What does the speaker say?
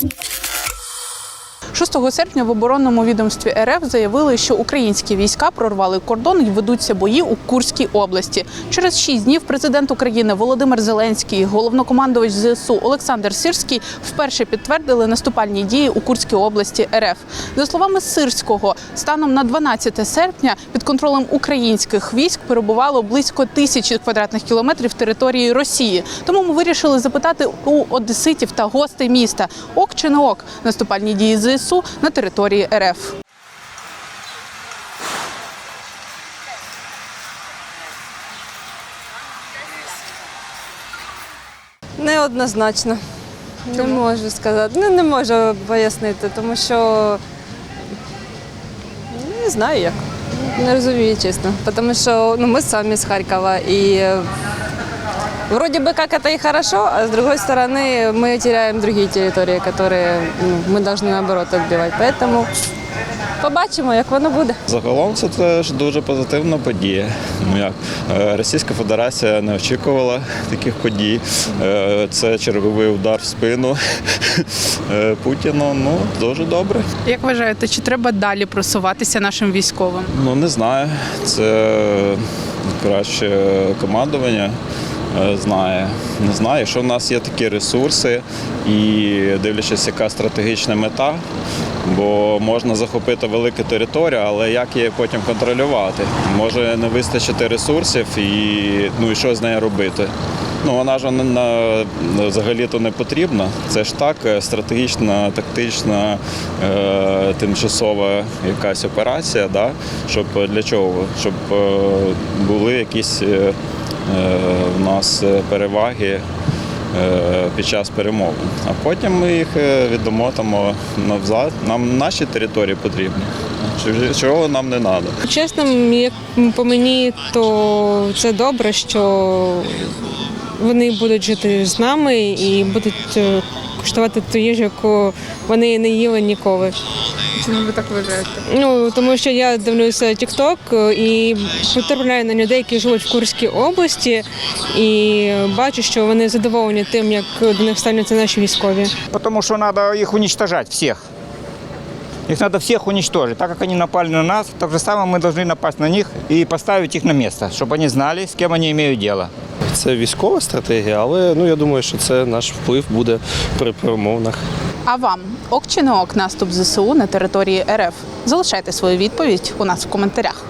Thank you. 6 серпня в оборонному відомстві РФ заявили, що українські війська прорвали кордон і ведуться бої у Курській області. Через шість днів президент України Володимир Зеленський, головнокомандувач ЗСУ Олександр Сирський вперше підтвердили наступальні дії у Курській області РФ. За словами Сирського, станом на 12 серпня під контролем українських військ перебувало близько тисячі квадратних кілометрів території Росії. Тому ми вирішили запитати у одеситів та гостей міста ок чи не ок наступальні дії ЗСУ на території РФ. Неоднозначно. Не можу сказати. Ну, не можу пояснити, тому що не знаю як. Не розумію, чесно. Тому що ну, ми самі з Харкова і вроде бы как это и хорошо, а с другой стороны мы теряем другие территории, которые ну, мы должны наоборот отбивать. Поэтому побачимо, як воно буде. Загалом це теж дуже позитивна подія. Ну як е, Російська Федерація не очікувала таких подій. Е, Це черговий удар в спину е, Путіну. Ну дуже добре. Як вважаєте, чи треба далі просуватися нашим військовим? Ну не знаю. Це краще командування. е, Знає, не знаю, що в нас є такі ресурси, і дивлячись, яка стратегічна мета, бо можна захопити велику територію, але як її потім контролювати? Може не вистачити ресурсів і ну і що з нею робити? Ну вона ж взагалі-то не потрібна. Це ж так, е, стратегічна, тактична, е, тимчасова якась операція, да? щоб для чого? Щоб е, були якісь е, в нас е, переваги е, під час перемовин. А потім ми їх е, віддамо там. Нам наші території потрібні. Чого нам не треба. Чесно, як по мені, то це добре, що вони будуть жити з нами і будуть е, куштувати ту їжу, яку вони не їли ніколи. Чому ви так вважаєте? Ну тому що я дивлюся TikTok і потрапляю на людей, які живуть в Курській області, і бачу, що вони задоволені тим, як до них ставляться наші військові. Потому что надо их уничтожать, всех. Их надо всех уничтожить. Так как они напали на нас, так же самое мы должны напасть на них и поставить их на место, чтобы они знали, с кем они имеют дело. Це військова стратегія, але ну я думаю, що це наш вплив буде при перемовинах. А вам ок чи не ок наступ ЗСУ на території РФ? Залишайте свою відповідь у нас в коментарях.